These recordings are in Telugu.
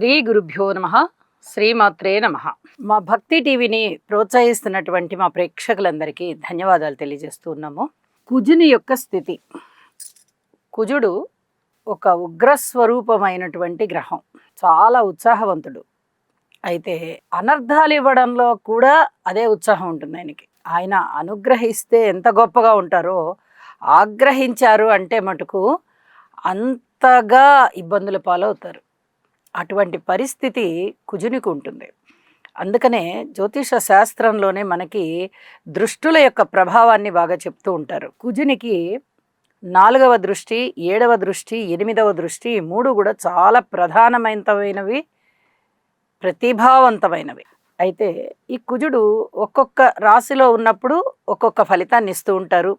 శ్రీ గురుభ్యో నమ శ్రీమాత్రే నమ. మా భక్తి టీవీని ప్రోత్సహిస్తున్నటువంటి మా ప్రేక్షకులందరికీ ధన్యవాదాలు తెలియజేస్తూ ఉన్నాము. కుజుని యొక్క స్థితి. కుజుడు ఒక ఉగ్రస్వరూపమైనటువంటి గ్రహం. చాలా ఉత్సాహవంతుడు. అయితే అనర్థాలు ఇవ్వడంలో కూడా అదే ఉత్సాహం ఉంటుంది ఆయనకి. ఆయన అనుగ్రహిస్తే ఎంత గొప్పగా ఉంటారో ఆగ్రహించారు అంటే మటుకు అంతగా ఇబ్బందుల పాలవుతారు. అటువంటి పరిస్థితి కుజునికి ఉంటుంది. అందుకనే జ్యోతిష శాస్త్రంలోనే మనకి దృష్టుల యొక్క ప్రభావాన్ని బాగా చెప్తూ ఉంటారు. కుజునికి నాలుగవ దృష్టి ఏడవ దృష్టి ఎనిమిదవ దృష్టి మూడు కూడా చాలా ప్రధానమైనవి ప్రతిభావంతమైనవి. అయితే ఈ కుజుడు ఒక్కొక్క రాశిలో ఉన్నప్పుడు ఒక్కొక్క ఫలితాన్ని ఇస్తూ ఉంటారు.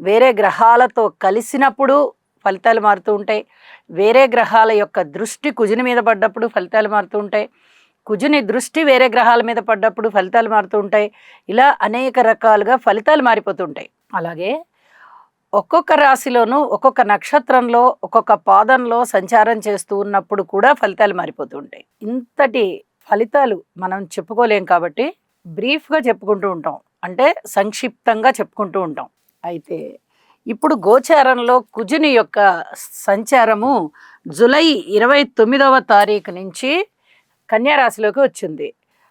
వేరే గ్రహాలతో కలిసినప్పుడు ఫలితాలు మారుతూ ఉంటాయి. వేరే గ్రహాల యొక్క దృష్టి కుజుని మీద పడ్డప్పుడు ఫలితాలు మారుతూ ఉంటాయి. కుజుని దృష్టి వేరే గ్రహాల మీద పడ్డప్పుడు ఫలితాలు మారుతూ ఉంటాయి. ఇలా అనేక రకాలుగా ఫలితాలు మారిపోతుంటాయి అలాగే ఒక్కొక్క రాశిలోనూ ఒక్కొక్క నక్షత్రంలో ఒక్కొక్క పాదంలో సంచారం చేస్తూ ఉన్నప్పుడు కూడా ఫలితాలు మారిపోతూ ఉంటాయి. ఇంతటి ఫలితాలు మనం చెప్పుకోలేం కాబట్టి బ్రీఫ్గా చెప్పుకుంటూ ఉంటాం. అంటే సంక్షిప్తంగా చెప్పుకుంటూ ఉంటాం. అయితే ఇప్పుడు గోచారంలో కుజుని యొక్క సంచారము జులై ఇరవై తొమ్మిదవ తారీఖు నుంచి కన్యారాశిలోకి వచ్చింది.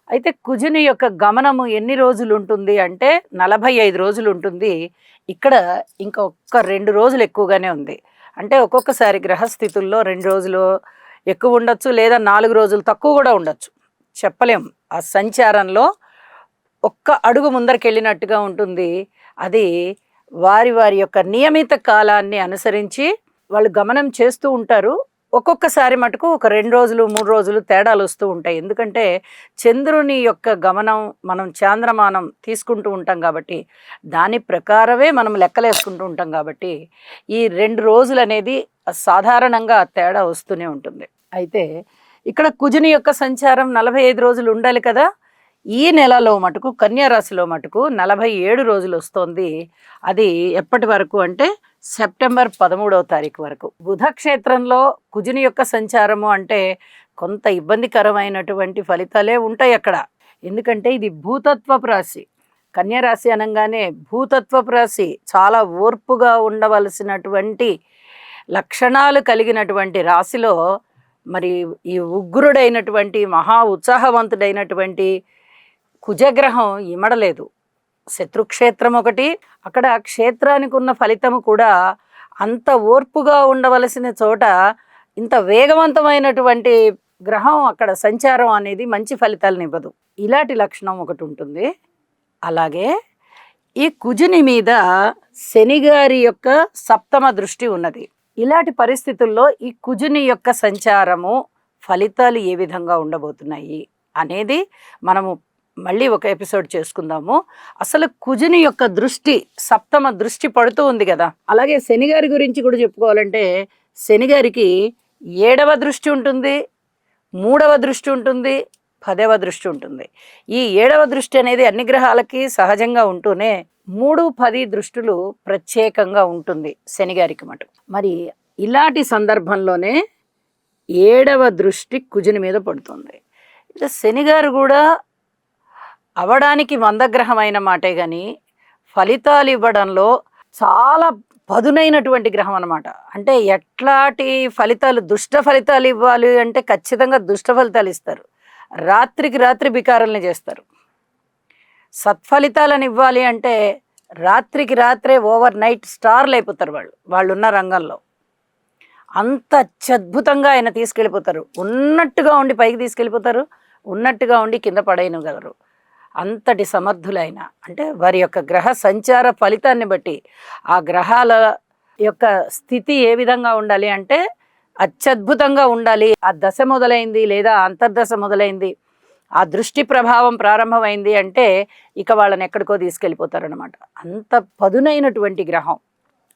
అయితే కుజుని యొక్క గమనము ఎన్ని రోజులు ఉంటుంది అంటే నలభై ఐదు రోజులు ఉంటుంది. ఇక్కడ ఇంకా ఒక్క రెండు రోజులు ఎక్కువగానే ఉంది. అంటే ఒక్కొక్కసారి గ్రహస్థితుల్లో రెండు రోజులు ఎక్కువ ఉండొచ్చు లేదా నాలుగు రోజులు తక్కువ కూడా ఉండొచ్చు. చెప్పలేం. ఆ సంచారంలో ఒక్క అడుగు ముందరికి వెళ్ళినట్టుగా ఉంటుంది. అది వారి వారి యొక్క నియమిత కాలాన్ని అనుసరించి వాళ్ళు గమనం చేస్తూ ఉంటారు. ఒక్కొక్కసారి మటుకు ఒక రెండు రోజులు మూడు రోజులు తేడాలు వస్తూ ఉంటాయి. ఎందుకంటే చంద్రుని యొక్క గమనం మనం చాంద్రమానం తీసుకుంటూ ఉంటాం కాబట్టి దాని ప్రకారమే మనం లెక్కలేసుకుంటూ ఉంటాం కాబట్టి ఈ రెండు రోజులు అనేది సాధారణంగా తేడా వస్తూనే ఉంటుంది. అయితే ఇక్కడ కుజుని యొక్క సంచారం నలభై ఐదు రోజులు ఉండాలి కదా? ఈ నెలలో మటుకు కన్యారాశిలో మటుకు నలభై ఏడు రోజులు వస్తోంది. అది ఎప్పటి వరకు అంటే సెప్టెంబర్ పదమూడవ తారీఖు వరకు. బుధ క్షేత్రంలో కుజుని యొక్క సంచారము అంటే కొంత ఇబ్బందికరమైనటువంటి ఫలితాలే ఉంటాయి అక్కడ. ఎందుకంటే ఇది భూతత్వపు రాశి. కన్యారాశి అనగానే భూతత్వపు రాశి చాలా ఓర్పుగా ఉండవలసినటువంటి లక్షణాలు కలిగినటువంటి రాశిలో మరి ఈ ఉగ్రుడైనటువంటి మహా ఉత్సాహవంతుడైనటువంటి కుజగ్రహం ఇమడలేదు. శత్రుక్షేత్రం ఒకటి. అక్కడ క్షేత్రానికి ఉన్న ఫలితము కూడా అంత ఓర్పుగా ఉండవలసిన చోట ఇంత వేగవంతమైనటువంటి గ్రహం అక్కడ సంచారం అనేది మంచి ఫలితాలను ఇవ్వదు. ఇలాంటి లక్షణం ఒకటి ఉంటుంది. అలాగే ఈ కుజుని మీద శనిగారి యొక్క సప్తమ దృష్టి ఉన్నది. ఇలాంటి పరిస్థితుల్లో ఈ కుజుని యొక్క సంచారము ఫలితాలు ఏ విధంగా ఉండబోతున్నాయి అనేది మనము మళ్ళీ ఒక ఎపిసోడ్ చేసుకుందాము. అసలు కుజుని యొక్క దృష్టి సప్తమ దృష్టి పడుతూ ఉంది కదా. అలాగే శనిగారి గురించి కూడా చెప్పుకోవాలంటే శనిగారికి ఏడవ దృష్టి ఉంటుంది మూడవ దృష్టి ఉంటుంది పదవ దృష్టి ఉంటుంది. ఈ ఏడవ దృష్టి అనేది అన్ని గ్రహాలకి సహజంగా ఉంటూనే మూడు పది దృష్టులు ప్రత్యేకంగా ఉంటుంది శనిగారికి మటు మరి ఇలాంటి సందర్భంలోనే ఏడవ దృష్టి కుజుని మీద పడుతుంది. ఇక శనిగారు కూడా అవడానికి మందగ్రహమైన మాటే కానీ ఫలితాలు ఇవ్వడంలో చాలా పదునైనటువంటి గ్రహం అన్నమాట. అంటే ఎట్లాంటి ఫలితాలు దుష్ట ఫలితాలు ఇవ్వాలి అంటే ఖచ్చితంగా దుష్ట ఫలితాలు ఇస్తారు. రాత్రికి రాత్రి బికారల్ని చేస్తారు. సత్ఫలితాలను ఇవ్వాలి అంటే రాత్రికి రాత్రే ఓవర్ నైట్ స్టార్లు అయిపోతారు వాళ్ళు వాళ్ళు ఉన్న రంగంలో. అంత అత్యద్భుతంగా ఆయన తీసుకెళ్ళిపోతారు. ఉన్నట్టుగా ఉండి పైకి తీసుకెళ్ళిపోతారు. ఉన్నట్టుగా ఉండి కింద పడేయగలరు అంతటి సమర్థులైన అంటే వారి యొక్క గ్రహ సంచార ఫలితాన్ని బట్టి ఆ గ్రహాల యొక్క స్థితి ఏ విధంగా ఉండాలి అంటే అత్యద్భుతంగా ఉండాలి. ఆ దశ మొదలైంది లేదా అంతర్దశ మొదలైంది ఆ దృష్టి ప్రభావం ప్రారంభమైంది అంటే ఇక వాళ్ళని ఎక్కడికో తీసుకెళ్ళిపోతారనమాట అంత పదునైనటువంటి గ్రహం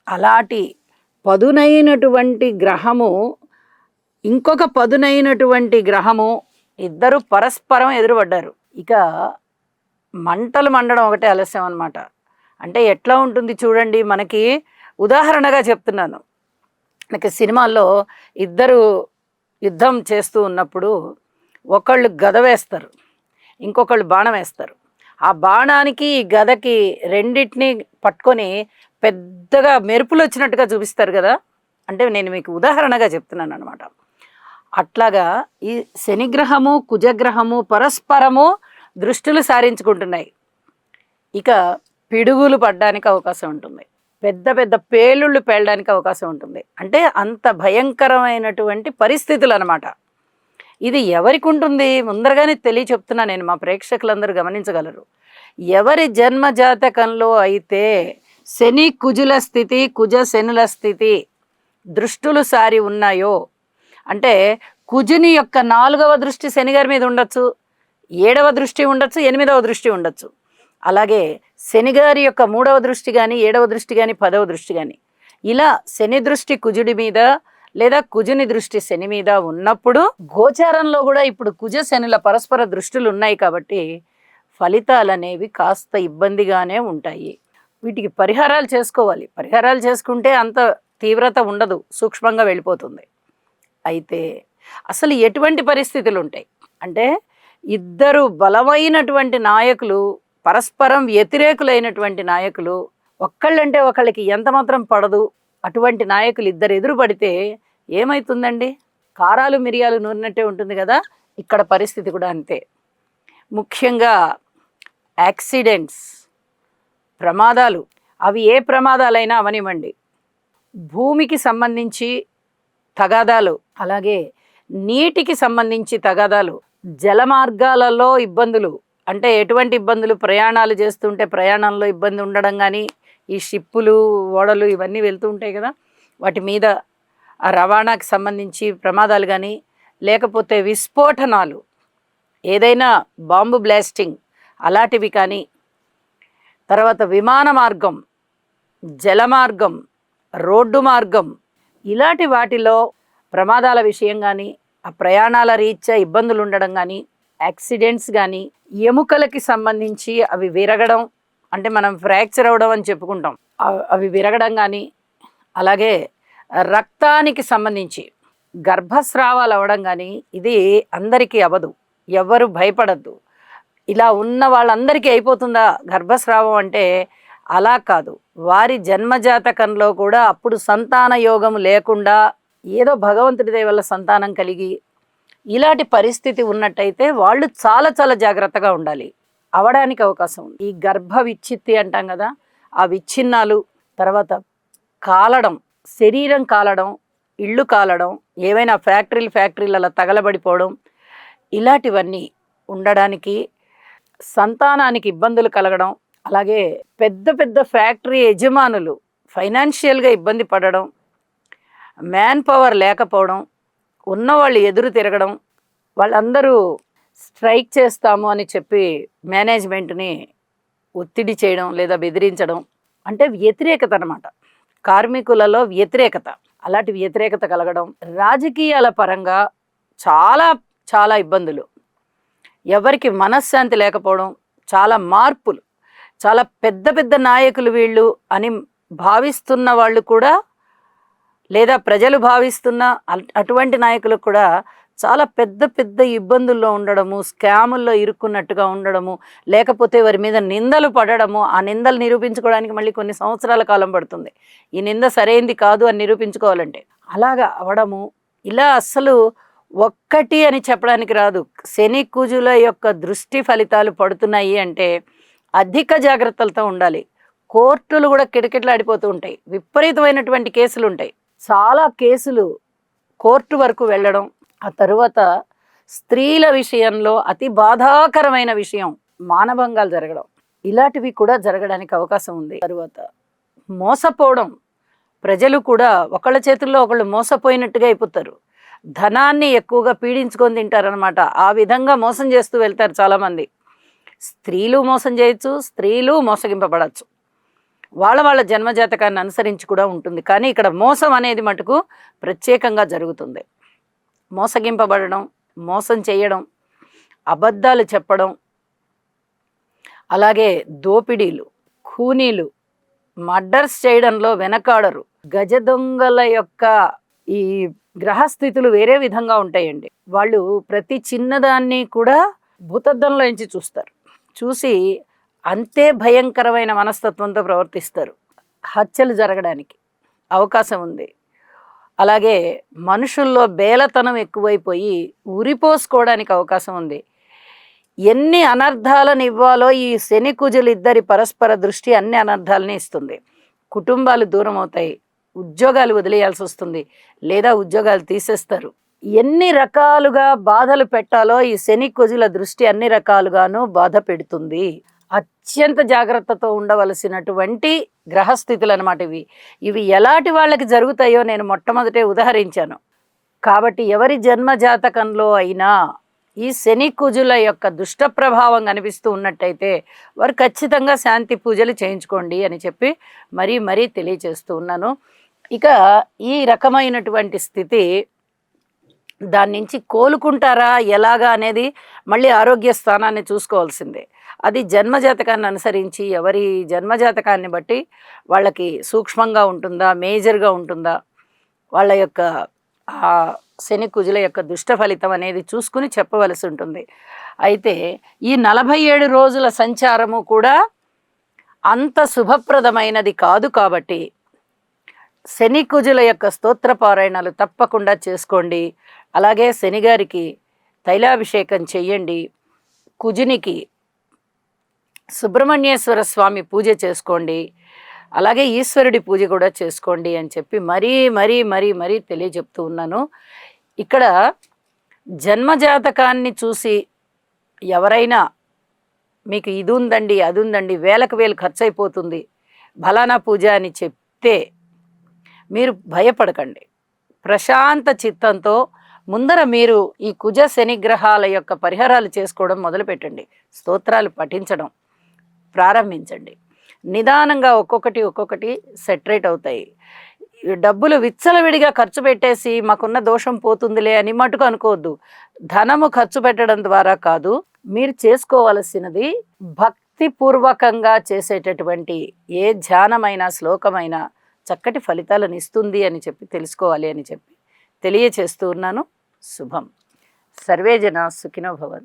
అలాంటి పదునైనటువంటి గ్రహము ఇంకొక పదునైనటువంటి గ్రహము ఇద్దరు పరస్పరం ఎదురుపడ్డారు. ఇక మంటలు మండడం ఒకటే ఆలస్యం అనమాట అంటే ఎట్లా ఉంటుంది చూడండి మనకి ఉదాహరణగా చెప్తున్నాను. మనకి సినిమాల్లో ఇద్దరు యుద్ధం చేస్తూ ఉన్నప్పుడు ఒకళ్ళు గద వేస్తారు ఇంకొకళ్ళు బాణం వేస్తారు. ఆ బాణానికి ఈ గదకి రెండింటిని పట్టుకొని పెద్దగా మెరుపులు వచ్చినట్టుగా చూపిస్తారు కదా. అంటే నేను మీకు ఉదాహరణగా చెప్తున్నాను అనమాట అట్లాగా ఈ శనిగ్రహము కుజగ్రహము పరస్పరము దృష్టిలు సారించుకుంటున్నాయి. ఇక పిడుగులు పడడానికి అవకాశం ఉంటుంది. పెద్ద పెద్ద పేలుళ్ళు పేలడానికి అవకాశం ఉంటుంది. అంటే అంత భయంకరమైనటువంటి పరిస్థితులు అనమాట ఇది ఎవరికి ఉంటుంది? ముందరగానే తెలియ చెప్తున్నా నేను మా ప్రేక్షకులందరూ గమనించగలరు. ఎవరి జన్మ జాతకంలో అయితే శని కుజుల స్థితి కుజ శనుల స్థితి దృష్టులు సారి ఉన్నాయో అంటే కుజుని యొక్క నాలుగవ దృష్టి శనిగారి మీద ఉండొచ్చు ఏడవ దృష్టి ఉండొచ్చు ఎనిమిదవ దృష్టి ఉండొచ్చు. అలాగే శనిగారి యొక్క మూడవ దృష్టి కానీ ఏడవ దృష్టి కానీ పదవ దృష్టి కానీ ఇలా శని దృష్టి కుజుడి మీద లేదా కుజుని దృష్టి శని మీద ఉన్నప్పుడు గోచారంలో కూడా ఇప్పుడు కుజ శనుల పరస్పర దృష్టిలు ఉన్నాయి కాబట్టి ఫలితాలు అనేవి కాస్త ఇబ్బందిగానే ఉంటాయి. వీటికి పరిహారాలు చేసుకోవాలి. పరిహారాలు చేసుకుంటే అంత తీవ్రత ఉండదు సూక్ష్మంగా వెళ్ళిపోతుంది. అయితే అసలు ఎటువంటి పరిస్థితులు ఉంటాయి? అంటే ఇద్దరు బలమైనటువంటి నాయకులు పరస్పరం వ్యతిరేకులైనటువంటి నాయకులు ఒక్కళ్ళంటే ఒకళ్ళకి ఎంత మాత్రం పడదు. అటువంటి నాయకులు ఇద్దరు ఎదురు పడితే ఏమవుతుందండి కారాలు మిరియాలు నూరినట్టే ఉంటుంది కదా? ఇక్కడ పరిస్థితి కూడా అంతే. ముఖ్యంగా యాక్సిడెంట్స్ ప్రమాదాలు అవి ఏ ప్రమాదాలైనా అవనివ్వండి. భూమికి సంబంధించి తగాదాలు అలాగే నీటికి సంబంధించి తగాదాలు జల మార్గాలలో ఇబ్బందులు. అంటే ఎటువంటి ఇబ్బందులు? ప్రయాణాలు చేస్తుంటే ప్రయాణంలో ఇబ్బంది ఉండడం కానీ ఈ షిప్పులు ఓడలు ఇవన్నీ వెళ్తూ ఉంటాయి కదా. వాటి మీద ఆ రవాణాకి సంబంధించి ప్రమాదాలు కానీ లేకపోతే విస్ఫోటనాలు. ఏదైనా బాంబు బ్లాస్టింగ్ అలాంటివి కానీ తర్వాత విమాన మార్గం జల మార్గం రోడ్డు మార్గం ఇలాంటి వాటిలో ప్రమాదాల విషయం కానీ ఆ ప్రయాణాల రీత్యా ఇబ్బందులు ఉండడం కానీ యాక్సిడెంట్స్ కానీ ఎముకలకి సంబంధించి అవి విరగడం అంటే మనం ఫ్రాక్చర్ అవ్వడం అని చెప్పుకుంటాం. అవి విరగడం కానీ అలాగే రక్తానికి సంబంధించి గర్భస్రావాలు అవ్వడం కానీ ఇది అందరికీ అవ్వదు. ఎవరు భయపడద్దు. ఇలా ఉన్న వాళ్ళందరికీ అయిపోతుందా గర్భస్రావం అంటే అలా కాదు. వారి జన్మజాతకంలో కూడా అప్పుడు సంతాన యోగం లేకుండా ఏదో భగవంతుడి దయ వల్ల సంతానం కలిగి ఇలాంటి పరిస్థితి ఉన్నట్టయితే వాళ్ళు చాలా చాలా జాగ్రత్తగా ఉండాలి. అవడానికి అవకాశం ఉంది. ఈ గర్భ విచ్ఛిత్తి అంటాం కదా ఆ విచ్ఛిన్నాలు తర్వాత కాలడం శరీరం కాలడం ఇళ్ళు కాలడం ఏవైనా ఫ్యాక్టరీలు ఫ్యాక్టరీలు అలా తగలబడిపోవడం ఇలాంటివన్నీ ఉండడానికి సంతానానికి ఇబ్బందులు కలగడం అలాగే పెద్ద పెద్ద ఫ్యాక్టరీ యజమానులు ఫైనాన్షియల్గా ఇబ్బంది పడడం మ్యాన్ పవర్ లేకపోవడం ఉన్నవాళ్ళు ఎదురు తిరగడం వాళ్ళందరూ స్ట్రైక్ చేస్తాము అని చెప్పి మేనేజ్మెంట్ని ఒత్తిడి చేయడం లేదా బెదిరించడం అంటే వ్యతిరేకత అనమాట కార్మికులలో వ్యతిరేకత. అలాంటి వ్యతిరేకత కలగడం రాజకీయాల పరంగా చాలా చాలా ఇబ్బందులు. ఎవరికి మనశ్శాంతి లేకపోవడం చాలా మార్పులు. చాలా పెద్ద పెద్ద నాయకులు వీళ్ళు అని భావిస్తున్న వాళ్ళు కూడా లేదా ప్రజలు భావిస్తున్న అటువంటి నాయకులకు కూడా చాలా పెద్ద పెద్ద ఇబ్బందుల్లో ఉండడము స్కాముల్లో ఇరుక్కున్నట్టుగా ఉండడము లేకపోతే వారి మీద నిందలు పడడము ఆ నిందలు నిరూపించుకోవడానికి మళ్ళీ కొన్ని సంవత్సరాల కాలం పడుతుంది. ఈ నింద సరైంది కాదు అని నిరూపించుకోవాలంటే. అలాగా అవడము ఇలా అస్సలు ఒక్కటి అని చెప్పడానికి రాదు. శని కుజుల యొక్క దృష్టి ఫలితాలు పడుతున్నాయి అంటే అధిక జాగ్రత్తలతో ఉండాలి. కోర్టులు కూడా కిటకిటలాడిపోతూ ఉంటాయి. విపరీతమైనటువంటి కేసులు ఉంటాయి చాలా కేసులు కోర్టు వరకు వెళ్ళడం ఆ తరువాత స్త్రీల విషయంలో అతి బాధాకరమైన విషయం మానభంగాలు జరగడం. ఇలాంటివి కూడా జరగడానికి అవకాశం ఉంది. తరువాత మోసపోవడం. ప్రజలు కూడా ఒకళ్ళ చేతుల్లో ఒకళ్ళు మోసపోయినట్టుగా అయిపోతారు. ధనాన్ని ఎక్కువగా పీడించుకొని తింటారనమాట ఆ విధంగా మోసం చేస్తూ వెళ్తారు చాలామంది. స్త్రీలు మోసం చేయొచ్చు స్త్రీలు మోసగింపబడచ్చు. వాళ్ళ వాళ్ళ జన్మజాతకాన్ని అనుసరించి కూడా ఉంటుంది. కానీ ఇక్కడ మోసం అనేది మటుకు ప్రత్యేకంగా జరుగుతుంది. మోసగింపబడడం మోసం చేయడం అబద్ధాలు చెప్పడం అలాగే దోపిడీలు ఖూనీలు మర్డర్స్ చేయడంలో వెనకాడరు. గజ దొంగల యొక్క ఈ గ్రహస్థితులు వేరే విధంగా ఉంటాయండి. వాళ్ళు ప్రతి చిన్నదాన్ని కూడా భూతద్దంలోంచి చూస్తారు. చూసి అంతే భయంకరమైన మనస్తత్వంతో ప్రవర్తిస్తారు. హత్యలు జరగడానికి అవకాశం ఉంది. అలాగే మనుషుల్లో బేలతనం ఎక్కువైపోయి ఉరిపోసుకోవడానికి అవకాశం ఉంది. ఎన్ని అనర్థాలను ఇవ్వాలో ఈ శని కుజులు ఇద్దరి పరస్పర దృష్టి అన్ని అనర్థాలని ఇస్తుంది. కుటుంబాలు దూరం అవుతాయి. ఉద్యోగాలు వదిలేయాల్సి వస్తుంది. లేదా ఉద్యోగాలు తీసేస్తారు. ఎన్ని రకాలుగా బాధలు పెట్టాలో ఈ శని కుజుల దృష్టి అన్ని రకాలుగాను బాధ పెడుతుంది. అత్యంత జాగ్రత్తతో ఉండవలసినటువంటి గ్రహస్థితులు అనమాట ఇవి. ఇవి ఎలాంటి వాళ్ళకి జరుగుతాయో నేను మొట్టమొదటే ఉదహరించాను. కాబట్టి ఎవరి జన్మ జాతకంలో అయినా ఈ శని కుజుల యొక్క దుష్ట ప్రభావం కనిపిస్తూ ఉన్నట్టయితే వారు ఖచ్చితంగా శాంతి పూజలు చేయించుకోండి అని చెప్పి మరీ మరీ తెలియచేస్తూ ఉన్నాను. ఇక ఈ రకమైనటువంటి స్థితి దాని నుంచి కోలుకుంటారా? ఎలాగా? అనేది మళ్ళీ ఆరోగ్య స్థానాన్ని చూసుకోవాల్సిందే. అది జన్మజాతకాన్ని అనుసరించి ఎవరి జన్మజాతకాన్ని బట్టి వాళ్ళకి సూక్ష్మంగా ఉంటుందా? మేజర్గా ఉంటుందా? వాళ్ళ యొక్క ఆ శని కుజుల యొక్క దుష్ట ఫలితం అనేది చూసుకుని చెప్పవలసి ఉంటుంది. అయితే ఈ నలభై ఏడు రోజుల సంచారము కూడా అంత శుభప్రదమైనది కాదు కాబట్టి శని కుజుల యొక్క స్తోత్ర పారాయణాలు తప్పకుండా చేసుకోండి. అలాగే శనిగారికి తైలాభిషేకం చెయ్యండి. కుజునికి సుబ్రహ్మణ్యేశ్వర స్వామి పూజ చేసుకోండి. అలాగే ఈశ్వరుడి పూజ కూడా చేసుకోండి అని చెప్పి మరీ మరీ మరీ మరీ తెలియజెప్తూ ఉన్నాను. ఇక్కడ జన్మజాతకాన్ని చూసి ఎవరైనా మీకు ఇది ఉందండి అది ఉందండి వేలకు వేలు ఖర్చు అయిపోతుంది బలానా పూజ అని చెప్తే మీరు భయపడకండి. ప్రశాంత చిత్తంతో ముందర మీరు ఈ కుజ శనిగ్రహాల యొక్క పరిహారాలు చేసుకోవడం మొదలుపెట్టండి. స్తోత్రాలు పఠించడం ప్రారంభించండి. నిదానంగా ఒక్కొక్కటి ఒక్కొక్కటి సెటరేట్ అవుతాయి. డబ్బులు విచ్చలవిడిగా ఖర్చు పెట్టేసి మాకున్న దోషం పోతుందిలే అని మటుకు అనుకోవద్దు. ధనము ఖర్చు పెట్టడం ద్వారా కాదు మీరు చేసుకోవలసినది భక్తిపూర్వకంగా చేసేటటువంటి ఏ ధ్యానమైన శ్లోకమైనా చక్కటి ఫలితాలను ఇస్తుంది అని చెప్పి తెలుసుకోవాలి అని చెప్పి తెలియచేస్తూ ఉన్నాను. శుభం. సర్వే జన సుఖినో భవన్